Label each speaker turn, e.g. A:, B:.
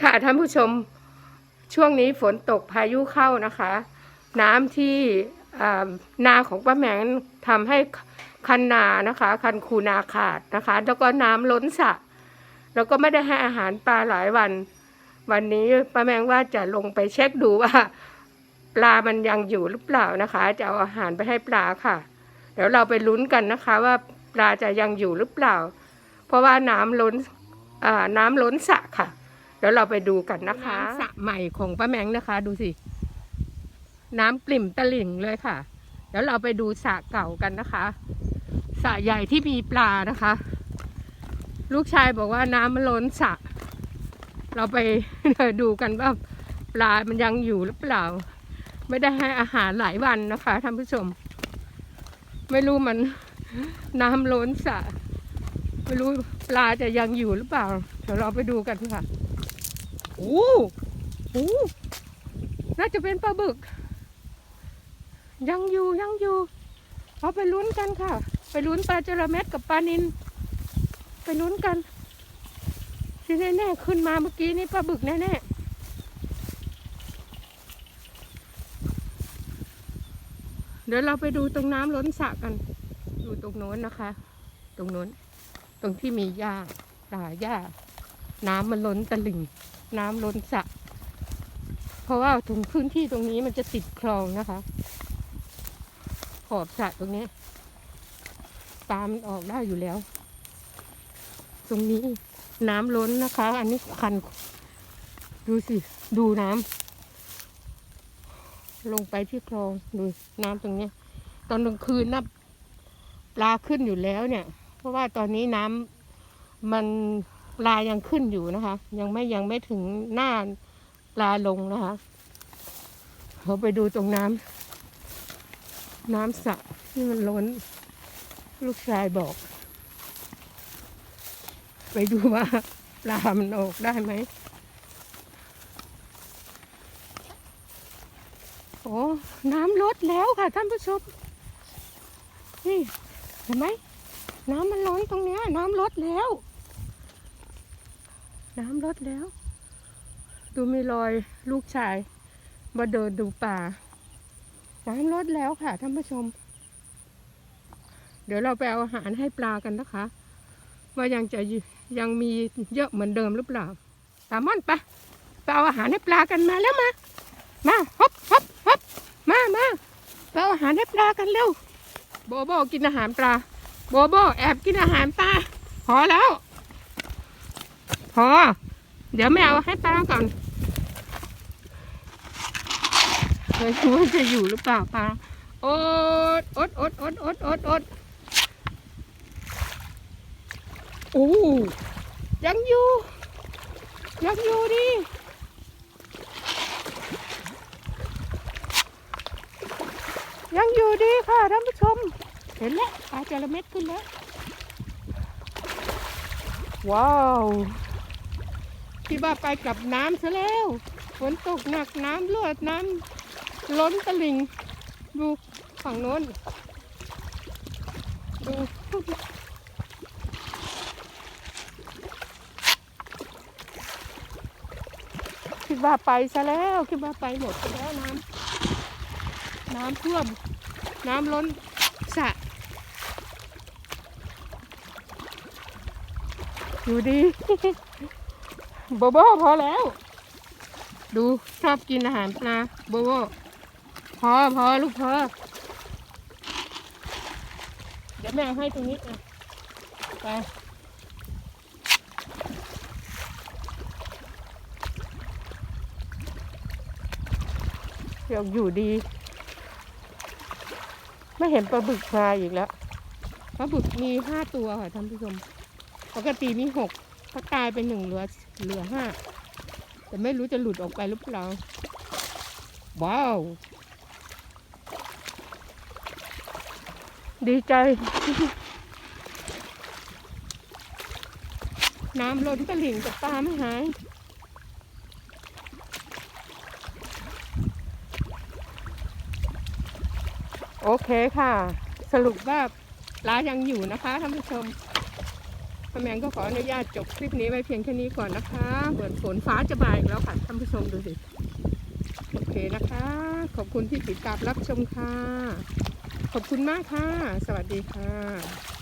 A: ค่ะท่านผู้ชมช่วงนี้ฝนตกพายุเข้านะคะ น้ำที่นาของป้าแมงทำให้คันนานะคะ คันคูนาขาดนะคะ แล้วก็น้ำล้นสระแล้วก็ไม่ได้ให้อาหารปลาหลายวัน วันนี้ป้าแมงว่าจะลงไปเช็คดูว่าปลามันยังอยู่หรือเปล่านะคะ จะเอาอาหารไปให้ปลาค่ะ เดี๋ยวเราไปลุ้นกันนะคะ ว่าปลาจะยังอยู่หรือเปล่า เพราะว่าน้ำล้นน้ำล้นสระค่ะ เดี๋ยวเราไปดูกันนะคะสระใหม่ของป้าแมงนะคะ ดูสิ น้ำปริ่มตลิ่งเลยค่ะเดี๋ยวเราไปดูสระเก่ากันนะคะสระใหญ่ที่มีปลานะคะ ลูกชายบอกว่าน้ำมันล้นสระเราไปดูกันว่าปลา มันยังอยู่หรือเปล่า ไม่ได้ให้อาหารหลายวันนะคะท่านผู้ชม ไม่รู้มันน้ำล้นสระไม่รู้ปลาจะยังอยู่หรือเปล่า เดี๋ยวเราไปดูกันค่ะ โอ้โหน่าจะเป็นปลาบึก ยังอยู่ยังอยู่ เอาไปลุ้นกันค่ะ ไปลุ้นปลาจระเม็ดกับปลานิน ไปลุ้นกันที่แน่ๆขึ้นมาเมื่อกี้นี่ปลาบึกแน่ๆเดี๋ยวเราไปดูตรงน้ำล้นสระกัน ดูตรงโน้นนะคะ ตรงโน้น ตรงที่มีหญ้าป่าหญ้า น้ำมันล้นตลิ่ง น้ำล้นสระเพราะว่าตรงพื้นที่ตรงนี้มันจะติดคลองนะคะ ขอบสระตรงนี้ปลามันออกได้อยู่แล้ว ตรงนี้น้ำล้นนะคะ อันนี้คัน ดูสิ ดูน้ำลงไปที่คลองดูน้ำตรงนี้ตอนกลางคืนนะปลาขึ้นอยู่แล้วเนี่ย เพราะว่าตอนนี้น้ำมัน ลายังขึ้นอยู่นะคะ ยังไม่ยังไม่ถึงหน้าลาลงนะคะเราไปดูตรงน้ำน้ำสระที่มันล้น ลูกชายบอก ไปดูว่าปลามันออกได้ไหมโอ้น้ำลดแล้วค่ะท่านผู้ชมนี่เห็นไหมน้ำมันล้นตรงเนี้ย น้ำลดแล้ว น้ำลดแล้ว ดูมีรอยลูกชายมาเดินดูป่า น้ำลดแล้วค่ะท่านผู้ชม เดี๋ยวเราไปเอาอาหารให้ปลากันนะคะ ว่ายังจะยังมีเยอะเหมือนเดิมหรือเปล่าตามอนไปไปเอาอาหารให้ปลากันมาแล้วมา มาฮบฮบฮบมามาไปเอาอาหารให้ปลากันเร็วโบโบกินอาหารปลาโบโบแอบกินอาหารปลาพอแล้ว พอ เดี๋ยวแมวให้ปลาก่อนไม่รู้ว่าจะอยู่หรือเปล่าปลาอดอดอดอดอดอดอดโอ้ยังอยู่ ยังอยู่ดิยังอยู่ดีค่ะท่านผู้ชม เห็นแล้วปลาจระเม็ดขึ้นแล้ว ว้าว ที่บ้าไปกับน้ำซะแล้ว ฝนตกหนักน้ำลวดน้ำล้นตลิ่ง ดูฝั่งโน้น ดูคิดว่าไปซะแล้วคิดว่าไปหมดแล้วน้ำน้ำท่วม น้ำล้นสะอยู่ดี โบโบพอแล้ว ดูชอบกินอาหารปลาโบโบพอพอลูกพอเดี๋ยวแม่ให้ตรงนี้อะไปอยากอยู่ดี ไม่เห็นปลาบึกมาอีกแล้วปลาบึกมีห้าตัวค่ะท่านผู้ชม ปกติมีหก ถ้าตายไปหนึ่งเหลือเหลือห้าแต่ไม่รู้จะหลุดออกไปหรือเปล่าว้าว ดีใจ น้ำล้นตะลิ่งแต่ปลาไม่หายโอเคค่ะ สรุปว่าปลายังอยู่นะคะท่านผู้ชม ป้าแมงก็ขออนุญาตจบคลิปนี้ไว้เพียงแค่นี้ก่อนนะคะเหมือนฝนฟ้าจะบาอีกแล้วค่ะท่านผู้ชมดูสิ โอเคนะคะ ขอบคุณที่ติดตามรับชมค่ะ ขอบคุณมากค่ะ สวัสดีค่ะ